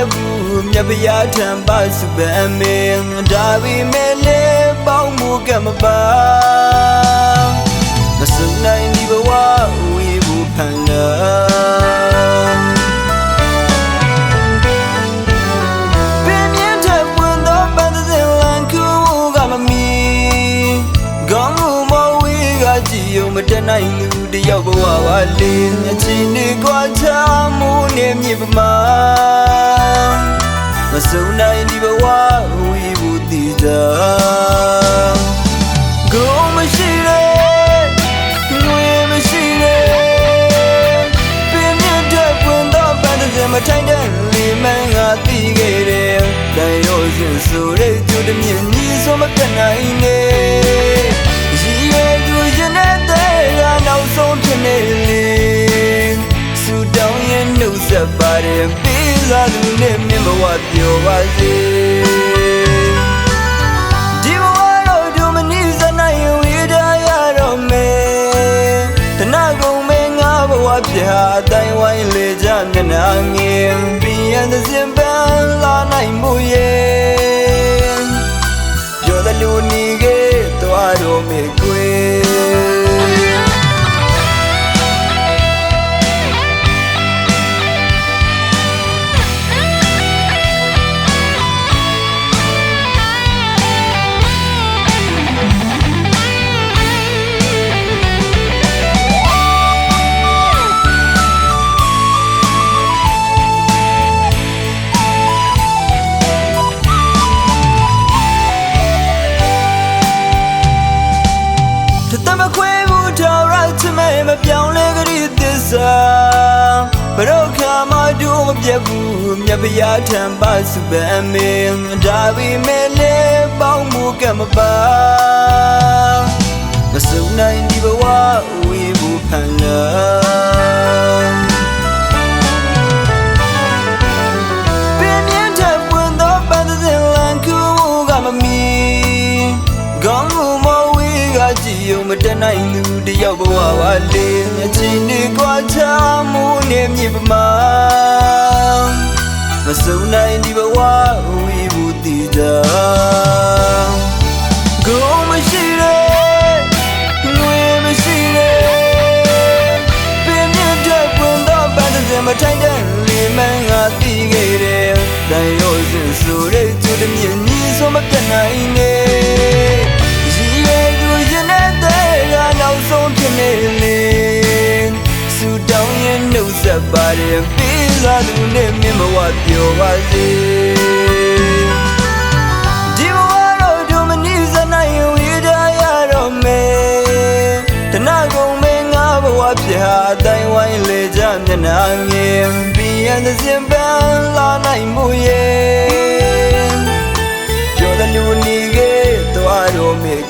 ပြတ်ဘူးမြတ်ဗျာထံပါစုပန်မင်းဒါပေမဲ့လေပေါင်းမှုကမပါ ကကြည်ုံမတတ်နိုင်လူတယောက်ဘဝပါလေမျက်ချီနေကွာချမှုနေမြစ်ပမာမစုံနိုင်ဒီဘဝဝေးဘူးတည်တာကိုမရှိတဲ့ငွေမရှိတဲ့ပင်မြင့်တဲ့ဝင်သောပန်းသင်မထိုင်တဲ့လေမန်းငါသိခဲ့တယ်တိုင်ရောစဉ်ဆိုတဲ့သူတမြင့်ကြီးဆိုမကနိုင်နဲ့ ဖြစ်နေလေစူတောင်းရင်နှုတ်ဆက်ပါတယ်ပေးစားသူနဲ့မြင်ဘဝပြောပါစေဒီဘဝတော့ဒုမနီးစနိုင်ဝေဒရတော့မယ်တနာကုန်မဲငါဘဝပြဟာအတိုင်းဝိုင်းလေကြမျက်နှာငယ်ပြီးရတဲ့စင် မခွေဘူးထောက်ရချမဲမပြောင်းလဲကြရသစ္စာဘရောခါမဒူမပြတ်ဘူးမြတ်ဗျာထံပါစုပန်မင်းဒါပေမဲ့လေပေါင်းမှုကမပါမစုံနိုင်ဒီဘဝဝေးဘူးဖန်လာ မတတ်နိုင်လူတယောက်ဘဝပါလေမျက်ချီနေကွာချမှုနေမြစ်ပမာမစုံနိုင်ဒီဘဝဝေးဘူးတည်တာကိုမရှိတဲ့ငွေမရှိတဲ့ပင်မြင့်တဲ့ပွင့်သောပန်းသင်မထိုင်တဲ့ ခနေလေးစူတောင်းရဲ့နှုတ်ဆက်ပါတယ်ပေးလာသူနဲ့မြင်မဝပြောပါစေဒီဘဝတော့ဒုမနီစနိုင်ဝေးထားရတော့မယ်တနာကုန်မင်းငါဘဝပြဟာတိုင်းဝိုင်းလေကြမျက်နှာငယ်ဘီယန်စင်ပန်းလာနိုင်မှုရဲ့ Yo de lunig, tu aromig